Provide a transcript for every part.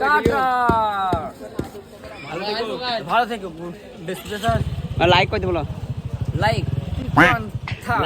Tata ভালো থেকো like করতে বলো লাইক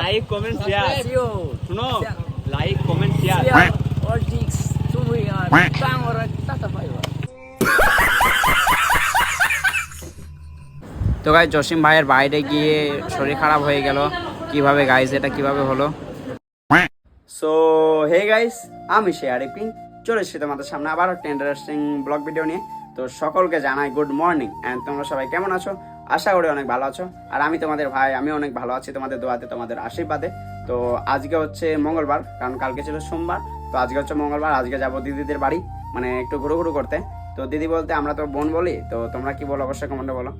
লাইক কমেন্ট শেয়ার শুনো like comment share. Ortix. Sumuyan. Tangora. Tata Paiwa. তো গাইজ জসিম ভাইয়ের বাইরে গিয়ে শরীর খারাপ হয়ে গেল কীভাবে গাইস এটা কীভাবে হলো সো হে গাইস আমি শেয়ার পিং চলে এসেছি তোমাদের সামনে আবার একটা ইন্টারেস্টিং ব্লগ ভিডিও নিয়ে। তো সকলকে জানাই গুড মর্নিং অ্যান্ড তোমরা সবাই কেমন আছো? আশা করি অনেক ভালো আছো। আর আমি তোমাদের ভাই আমি অনেক ভালো আছি তোমাদের দোয়াতে, তোমাদের আশীর্বাদে। তো আজকে হচ্ছে মঙ্গলবার, কারণ কালকে ছিল সোমবার। তো আজকে হচ্ছে মঙ্গলবার, আজকে যাব দিদিদের বাড়ি মানে একটু ঘুরু ঘুরু করতে। তো দিদি বলতে আমরা তো বোন বলি, তো তোমরা কি বলো অবশ্যই কমেন্টে বলো।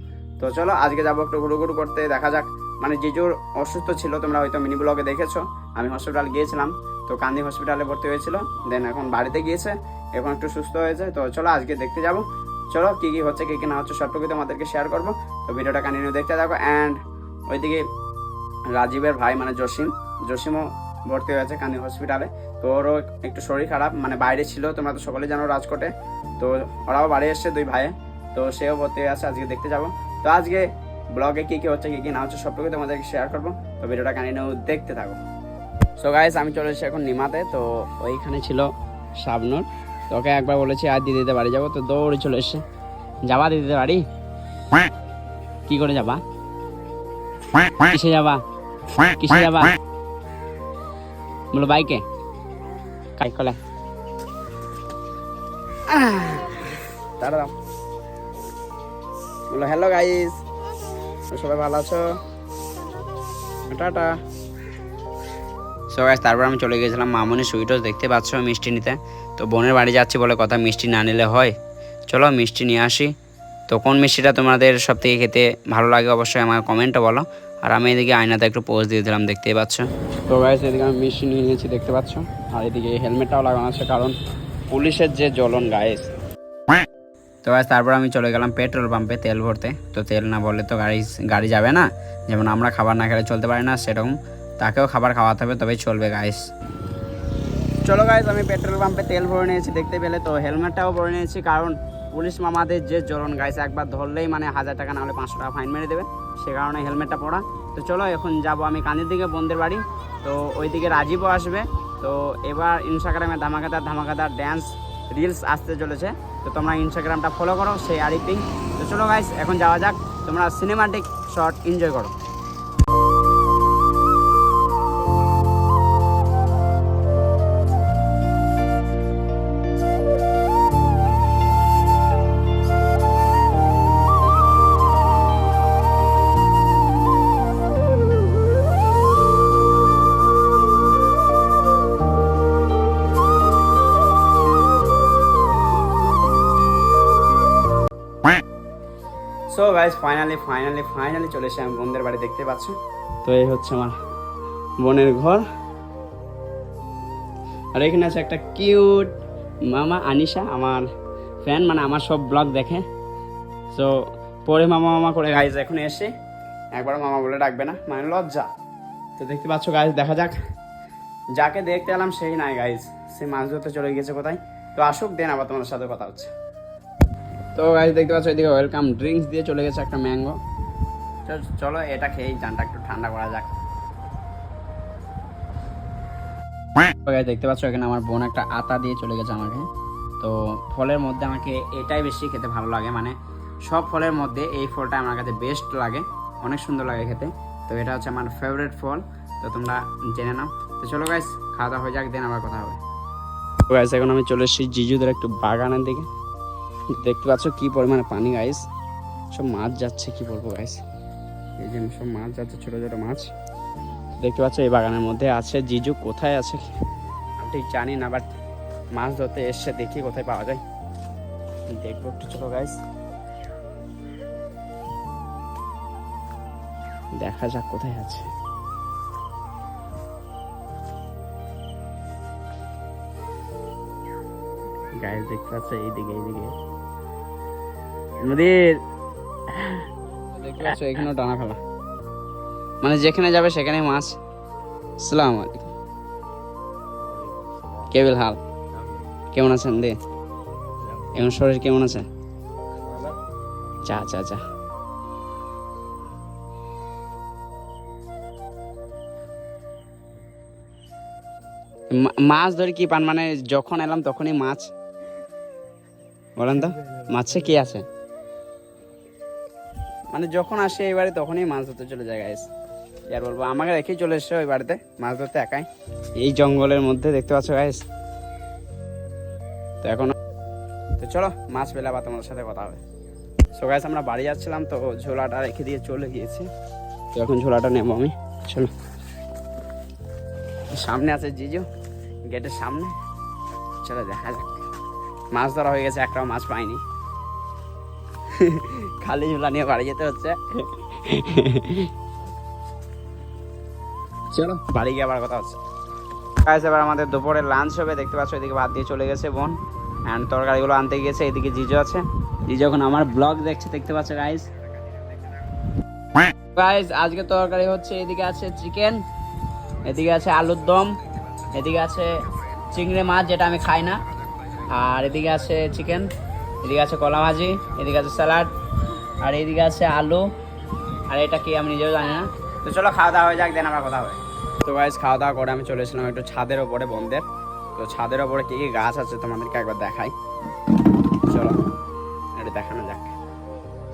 তো চলো আজকে যাব একটু ঘুরু ঘুরু করতে, দেখা যাক। মানে জিজুর অসুস্থ ছিল, তোমরা হয়তো মিনি ব্লগে দেখেছ। আমি হসপিটাল গিয়েছিলাম। তো কান্দি হসপিটালে ভর্তি হয়েছিল। দেন এখন বাড়িতে গিয়েছে, এখন একটু সুস্থ হয়েছে। তো চলো আজকে দেখতে যাব। চলো কি কি হচ্ছে, কি কি না হচ্ছে সবটুকু তোমাদেরকে শেয়ার করব। তো ভিডিওটা কন্টিনিউ দেখতে থাকো। অ্যান্ড ওইদিকে রাজীবের ভাই মানে জসিম, জসিমও ভর্তি হয়েছে কান্দি হসপিটালে তো ওরও একটু শরীর খারাপ মানে বাইরে ছিল, তোমরা তো সকলে জানো রাজকোটে। তো ওরাও বাড়ি এসছে দুই ভাইয়ে। তো সেও ভর্তি হয়ে আছে, আজকে দেখতে যাব। তো আজকে ব্লগে কি কি হচ্ছে, কি কি না হচ্ছে সবটুকু তোমাদেরকে শেয়ার করব। তো ভিডিওটা কন্টিনিউ দেখতে থাকো। সো গাইস আমি চলে এসেছি এখন নিমাতে। তো ওইখানে ছিল শাবনুর। তো ওকে একবার বলেছি, আর দিদিদের বাড়ি যাব। তো দৌড়ে চলে এসছে। যাবা দিদিদের বাড়ি? কি করে যাবা? কিসে যাবা? কিসে যাবা? বলো, বাইকে? কাই কলে? দাঁড়াও বলো হ্যালো গাইস সবাই ভালো আছো? টাটা। সো গাইস তারপর আমি চলে গেছিলাম মামনি সুইটস দেখতে পাচ্ছ মিষ্টি নিতে। তো বোনের বাড়ি যাচ্ছি বলে কথা, মিষ্টি না নিলে হয়। চলো মিষ্টি নিয়ে আসি। তো কোন মিষ্টিটা তোমাদের সব থেকে খেতে ভালো লাগে অবশ্যই আমার কমেন্টে বলো। আর আমি এদিকে আয়নাতে একটু পোজ দিয়ে দিলাম, দেখতেই পাচ্ছ। তো গাইস এদিকে আমি মিষ্টি নিয়ে নিয়েছি, দেখতে পাচ্ছ। আর এদিকে হেলমেটটাও লাগানো আছে, কারণ পুলিশের যে জ্বলন গাইস তো গাইস তারপর আমি চলে গেলাম পেট্রোল পাম্পে তেল ভরতে। তো তেল না ভরলে তো গাড়ি গাড়ি যাবে না। যেমন আমরা খাবার না খেলে চলতে পারি না, সেরকম তাকেও খাবার খাওয়াতে হবে, তবেই চলবে গাইস চলো গাইস আমি পেট্রোল পাম্পে তেল ভরে নিয়েছি, দেখতে পেলে তো। হেলমেটটাও ভরে নিয়েছি, কারণ পুলিশ মামাদের যে জ্বলন গাইস একবার ধরলেই মানে হাজার টাকা না হলে পাঁচশো টাকা ফাইন মেরে দেবে। সে কারণে হেলমেটটা পরা। তো চলো, এখন যাব আমি কান্দির দিকে বন্ধের বাড়ি। তো ওইদিকে রাজীবও আসবে। তো এবার ইনস্টাগ্রামে ধামাকাদার ধামাকাদার ড্যান্স রিলস আসতে চলেছে। তো তোমরা ইনস্টাগ্রামটা ফলো করো, সেই আরিপিং তো চলো গাইস এখন যাওয়া যাক। তোমরা সিনেমাটিক শট এনজয় করো। So guys finally finally finally চলে এসে আমি বোনদের বাড়ি দেখতে পাচ্ছ। তো এই হচ্ছে আমার বোনের ঘর। আর এখানে আছে একটা কিউট মামা আনিশা, আমার ফ্যান মানে আমার সব ব্লগ দেখে। সো পরে মামা মামা করে গাইজ এখন এসে একবার মামা বলে ডাকবে না মানে লজ্জা। তো দেখতে পাচ্ছ গাইজ দেখা যাক। যাকে দেখতে এলাম, সেই নাই গাইজ সে মাছ ধরতে চলে গেছে কোথায়। তো আসুক, দেন আবার তোমার সাথে কথা হচ্ছে। তো গাইজ দেখতে পাচ্ছ এদিকে ওয়েলকাম ড্রিঙ্কস দিয়ে চলে গেছে একটা ম্যাঙ্গো চলো এটা খেয়েই জানটা একটু ঠান্ডা করা যাক। তো দেখতে পাচ্ছ এখানে আমার বোন একটা আতা দিয়ে চলে গেছে আমাকে। তো ফলের মধ্যে আমাকে এটাই বেশি খেতে ভালো লাগে মানে সব ফলের মধ্যে এই ফলটা আমার কাছে বেস্ট লাগে অনেক সুন্দর লাগে খেতে। তো এটা হচ্ছে আমার ফেভারিট ফল তো তোমরা জেনে নাও। তো চলো গাইস খাওয়া দাওয়া হয়ে যাক দেন আবার কথা হবে। তো গাইস এখন আমি চলে এসেছি জিজুদের একটু বাগানের দিকে। দেখতে পাচ্ছ কি পরিমাণে পানি গাইস সব মাছ যাচ্ছে কি বলব গাইস এই যে সব মাছ যাচ্ছে ছোট ছোট মাছ। দেখতে পাচ্ছ এই বাগানের মধ্যে আছে জিজু কোথায় আছে? আমি ঠিক জানি না বাট মাছ ধরতে এসছে দেখি কোথায় পাওয়া যায়। দেখব একটু চলো গাইস দেখা যাক কোথায় আছে। গাইস দেখতে পাচ্ছ, এইদিকে এইদিকে। নদীর দেখতে পাচ্ছ, এখানেও ডানা ফেলা। মানে যেখানে যাবে সেখানে মাছ। সালাম আলাইকুম। কেবিল হাল। কেমন আছেন দে এখন শরীর কেমন আছে? চা চা চা মাছ ধরে কি পান? মানে যখন এলাম তখনই মাছ বলেন তো মাছে কি আছে? মানে যখন আসে এই বাড়ি তখনই মাছ ধরতে চলে যায় গাইস আর বলব আমাকে রেখেই চলে এসছে ওই বাড়িতে মাছ ধরতে একাই। এই জঙ্গলের মধ্যে দেখতে পাচ্ছ গাইস তো এখন তো চলো মাছ পেলে আবার তোমাদের সাথে কথা হবে। সো গাইস আমরা বাড়ি যাচ্ছিলাম তো ঝোলাটা রেখে দিয়ে চলে গিয়েছি। তো এখন ঝোলাটা নেব আমি। চলো। সামনে আছে জিজু গেটের সামনে। চলো দেখা যাক। মাছ ধরা হয়ে গেছে একটাও মাছ পাইনি। খালি ঝোলা নিয়ে বাড়ি যেতে হচ্ছে। চলো। বাড়ি গিয়ে আবার কথা হচ্ছে। গাইস এবার আমাদের দুপুরের লাঞ্চ হবে দেখতে পাচ্ছ এদিকে ভাত দিয়ে চলে গেছে বোন। অ্যান্ড তরকারিগুলো আনতে গিয়েছে এদিকে জিজু আছে। জিজু এখন আমার ব্লগ দেখছে দেখতে পাচ্ছ গাইস গাইস আজকে তরকারি হচ্ছে এদিকে আছে চিকেন এদিকে আছে আলুর দম এদিকে আছে চিংড়ি মাছ যেটা আমি খাই না। আর এদিকে আছে চিকেন এদিকে আছে কলা ভাজি, এদিকে আছে স্যালাড আর এদিকে আছে আলু, আর এটা কি আমি নিজেও জানি না। তো চলো খাওয়া দাওয়া হয়ে যাক, দেন আমার কথা হবে। তো গাইজ খাওয়া দাওয়া করে আমি চলে এসেছিলাম একটু ছাদের ওপরে বন্ধের তো ছাদের ওপরে কি কি গাছ আছে তোমাদেরকে একবার দেখাই। চলো একটু দেখানো যাক।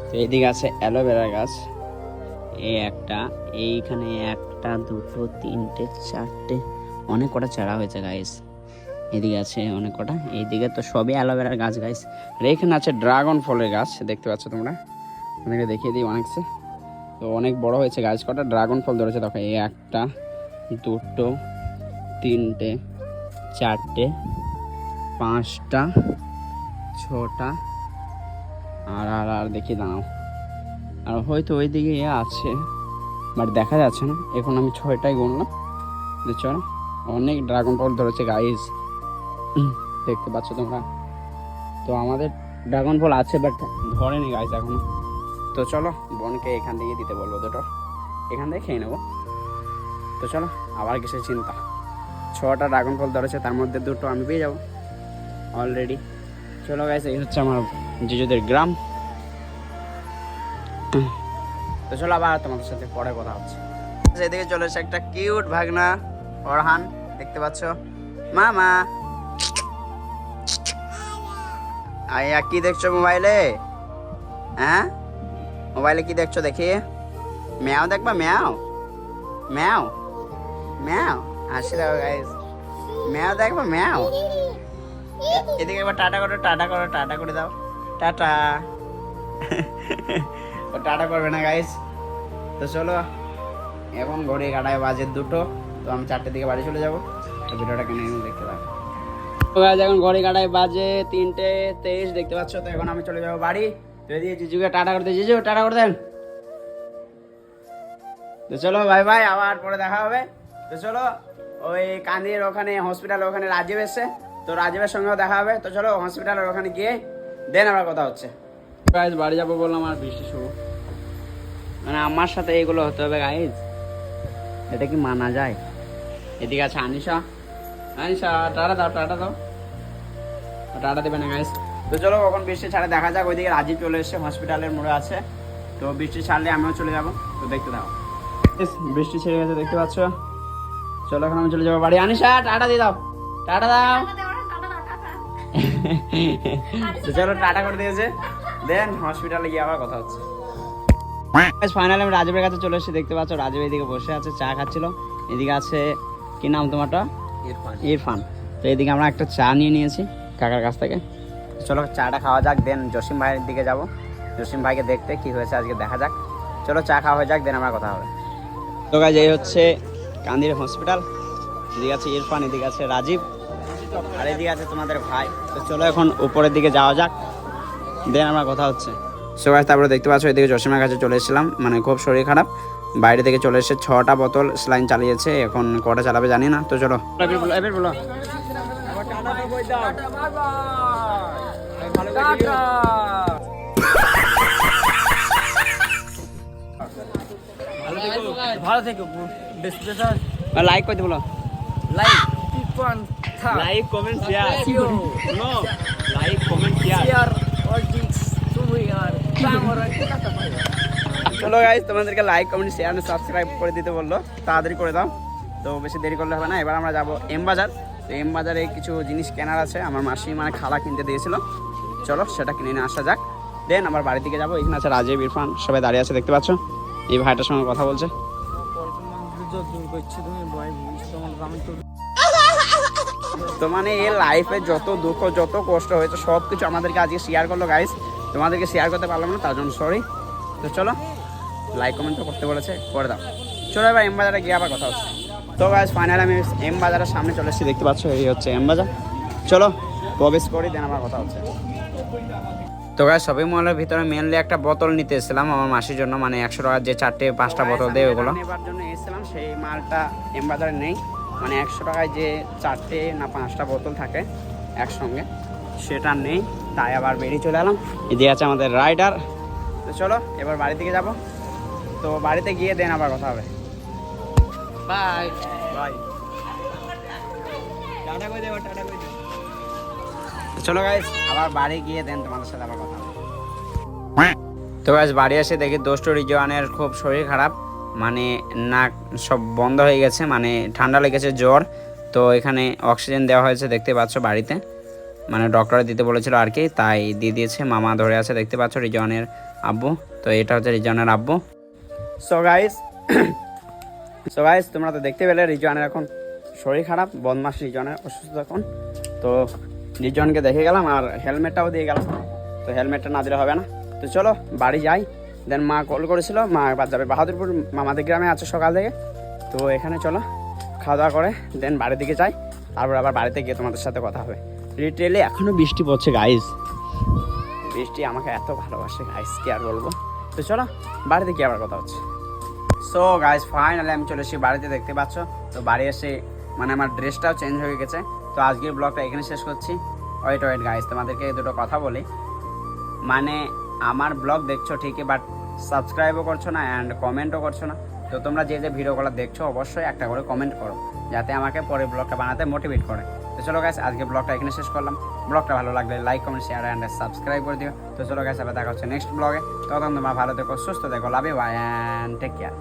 তো এইদিকে আছে অ্যালোভেরা গাছ। এই একটা, এইখানে একটা, দুটো, তিনটে, চারটে, অনেক কটা চারা হয়েছে গাইস এদিকে আছে অনেক কটা। এইদিকে তো সবই অ্যালোভেরার গাছ গাইস আর এখানে আছে ড্রাগন ফলের গাছ, দেখতে পাচ্ছ তোমরা? আপনাকে দেখিয়ে দিই অনেকছে তো অনেক বড় হয়েছে গাছ, কটা ড্রাগন ফল ধরেছে, দেখো, এই একটা, দুটো, তিনটে, চারটে, পাঁচটা, ছটা, আর আর আর, দেখি দাঁড়াও। আর হয়তো ওই দিকে ইয়ে আছে বাট দেখা যাচ্ছে না। এখন আমি ছয়টাই গুনলাম। দেখছ অনেক ড্রাগন ফল ধরেছে গাইজ দেখতে পাচ্ছ তোমরা। তো আমাদের ড্রাগন ফল আছে বাট ধরেনি গাইজ এখনও। তো চলো, বোনকে এখান থেকে দিতে বলব দুটো। এখান থেকে খেয়ে নেব। তো চলো, আবার কিসের চিন্তা। ছটা ড্রাগন ফল ধরেছে, তার মধ্যে দুটো আমি পেয়ে যাব। অলরেডি চলো গাইজ এই হচ্ছে আমার জিজুদের গ্রাম। তো চলো আবার তোমাদের সাথে পরে কথা হচ্ছে। এদিকে চলে এসে একটা কিউট ভাগনা, অরহান, দেখতে পাচ্ছ? মামা। আইয়া কি দেখছ মোবাইলে? হ্যাঁ? মোবাইলে কি দেখছ দেখি। ম্যাও দেখবা? ম্যাও? ম্যাও? ম্যাও? হাসি দাও গাইস ম্যাও দেখবা? ম্যাও? এদিকে একবার টাটা করো টাটা করো, টাটা করে দাও। টাটা। ও টাটা করবে না গাইস তো চলো এখন ঘড়ি কাটায় বাজে দুটো, তো আমি চারটের দিকে বাড়ি চলে যাব। তো ভিডিওটা কিনে দেখতে থাকো তো এখন ঘড়ি কাটায় বাজে তিনটে তেইশ দেখতে পাচ্ছ? তো এখন আমি চলে যাব বাড়ি। তো এদিকে জিজুকে টাটা করতে। জিজু টাটা করে দেন। তো চলো ভাই ভাই আবার পরে দেখা হবে। তো চলো ওই কান্দির ওখানে হসপিটাল ওখানে রাজীব এসছে। তো রাজীবের সঙ্গেও দেখা হবে। তো চলো হসপিটালের ওখানে গিয়ে দেন আবার কথা হচ্ছে। গাইজ বাড়ি যাব বললাম আর বৃষ্টি শুরু। মানে আমার সাথে এগুলো হতে হবে গাইজ এটা কি মানা যায়? এদিকে আছে আনিশা। আনিশা টাটা দাও টাটা দাও। টাটা দেবে না তো চলো কখন বৃষ্টি ছাড়ে দেখা যাক ওইদিকে রাজীব চলে এসছে হসপিটালের মোড়ে আছে। তো বৃষ্টি ছাড়লে আমিও চলে যাব তো দেখতে দাও। বৃষ্টি ছেড়ে গেছে দেখতে পাচ্ছ? চলো এখন আমি চলে যাব বাড়ি। আনিশা টাটা দিয়ে দাও। টাটা দাও। তো চলো টাটা করে দিয়েছে। দেন হসপিটালে গিয়ে আবার কথা হচ্ছে। ফাইনালি আমি রাজীবের কাছে চলে এসেছি দেখতে পাচ্ছ? রাজীব এদিকে বসে আছে চা খাচ্ছিল। এদিকে আছে কি নাম তোমারটা? ইরফান। তো এদিকে আমরা একটা চা নিয়ে নিয়েছি কাকার কাছ থেকে। চলো চাটা খাওয়া যাক, দেন জসিম ভাইয়ের দিকে যাব। জসিম ভাইকে দেখতে কি হয়েছে আজকে দেখা যাক। চলো চা খাওয়া হয়ে যাক, দেন আমরা কথা হবে। তো গাছ এই হচ্ছে কান্দির হসপিটাল এদিকে আছে ইরফান, এদিকে আছে রাজীব। আর এদিকে আছে তোমাদের ভাই। তো চলো এখন উপরের দিকে যাওয়া যাক, দেন আমরা কথা হচ্ছে। সো গাছ তারপরে দেখতে পাচ্ছ, এদিকে জসিমের কাছে চলে এসেছিলাম। মানে খুব শরীর খারাপ। বাইরে থেকে চলে এসে ছটা বোতল স্লাইন চালিয়েছে এখন কটা চালাবে জানি না। তো চলো। ভালো থেকো লাইক করে বলো like like comment share. No like comment share কথা পারে চলো গাইজ তোমাদেরকে লাইক কমেন্ট শেয়ার সাবস্ক্রাইব করে দিতে বলল। তাড়াতাড়ি করে দাও। তো বেশি দেরি করলে হবে না। এবার আমরা যাব এম বাজার। তো এম বাজারে কিছু জিনিস কেনার আছে। আমার মাসি মানে খালা কিনতে দিয়েছিল। চলো, সেটা কিনে নিয়ে আসা যাক। দেন আমার বাড়ি থেকে যাব। এখানে আছে রাজীব, ইরফান, সবাই দাঁড়িয়ে আছে, দেখতে পাচ্ছ? এই ভাইটার সঙ্গে কথা বলছে। তো মানে এই লাইফে যত দুঃখ, যত কষ্ট হয়েছে সব কিছু আমাদেরকে আজকে শেয়ার করল গাইস তোমাদেরকে শেয়ার করতে পারলাম না, তার জন্য সরি তো চলো। লাইক কমেন্ট তো করতে বলেছে করে দাও। চলো এবার এম বাজারে গিয়ে আবার কথা হচ্ছে। তো গাইস ফাইনাল আমি এম বাজারের সামনে চলে এসেছি দেখতে পাচ্ছ এই হচ্ছে এম বাজার। চলো প্রবেশ করি দেন আমার কথা হচ্ছে। তো গাছ শপিং মলের ভিতরে মেনলি একটা বোতল নিতে এসেছিলাম আমার মাসির জন্য মানে একশো টাকার যে চারটে পাঁচটা বোতল দেয় ওগুলো। নেবার জন্য এসেছিলাম সেই মালটা এম বাজারে নেই। মানে একশো টাকায় যে চারটে না পাঁচটা বোতল থাকে একসঙ্গে সেটা নেই। তাই আবার বেরিয়ে চলে এলাম। এদিকে আছে আমাদের রাইডার তো চলো এবার বাড়ি থেকে যাব। তো বাড়িতে গিয়ে দেন আবার কথা হবে। বাই বাই টাটা করে দেবো টাটা করে দেবো? চলো গাইস আবার বাড়ি গিয়ে দেন তোমাদের সাথে আবার কথা হবে। তো গাইস বাড়ি এসে দেখি দোষ্ট রিজওয়ানের খুব শরীর খারাপ। মানে নাক সব বন্ধ হয়ে গেছে মানে ঠান্ডা লেগেছে জ্বর। তো এখানে অক্সিজেন দেওয়া হয়েছে দেখতে পাচ্ছ বাড়িতে। মানে ডক্টর দিতে বলেছিল আর কি তাই দিয়ে দিয়েছে মামা ধরে আছে দেখতে পাচ্ছ রিজওয়ানের আব্বু। তো এটা হচ্ছে রিজওয়ানের আব্বু। সো গাইস সো গাইস তোমরা তো দেখতে পেলে রিজওয়ানের এখন শরীর খারাপ বদমাস রিজওয়ানের অসুস্থ এখন। তো রিজওয়ানকে দেখে গেলাম আর হেলমেটটাও দিয়ে গেলাম। তো হেলমেটটা না দিলে হবে না। তো চলো, বাড়ি যাই। দেন মা কল করেছিল, মা এবার যাবে বাহাদুরপুর, মামাদের গ্রামে আছে সকাল থেকে। তো এখানে চলো, খাওয়া দাওয়া করে দেন বাড়ির দিকে যাই। তারপর আবার বাড়িতে গিয়ে তোমাদের সাথে কথা হবে। রিটেলে এখনও বৃষ্টি পড়ছে গাইস বৃষ্টি আমাকে এত ভালোবাসে গাইস কি আর বলব? তো চলো, বাড়িতে গিয়ে আবার কথা হচ্ছে। সো গাইস ফাইনালি আমি চলে এসেছি বাড়িতে, দেখতে পাচ্ছ? তো বাড়ি এসে মানে আমার ড্রেসটাও চেঞ্জ হয়ে গেছে। তো আজকের ব্লগটা এখানে শেষ করছি। ওয়েট ওয়েট গাইস তোমাদেরকে দুটো কথা বলি। মানে আমার ব্লগ দেখছ ঠিকই বাট সাবস্ক্রাইবও করছ না অ্যান্ড কমেন্টও করছ না। তো তোমরা যে যে ভিডিওগুলো দেখছ, অবশ্যই একটা করে কমেন্ট করো, যাতে আমাকে পরে ব্লগটা বানাতে মোটিভেট করে। তো চলো গাইস আজকে ব্লগটা এখানে শেষ করলাম। ব্লগটা ভালো লাগলে like comment share and subscribe করে দিও। তো চলো গেছে দেখা হচ্ছে নেক্সট ব্লগে তখন তোমার ভালো থেকো, সুস্থ দেখো love you and take care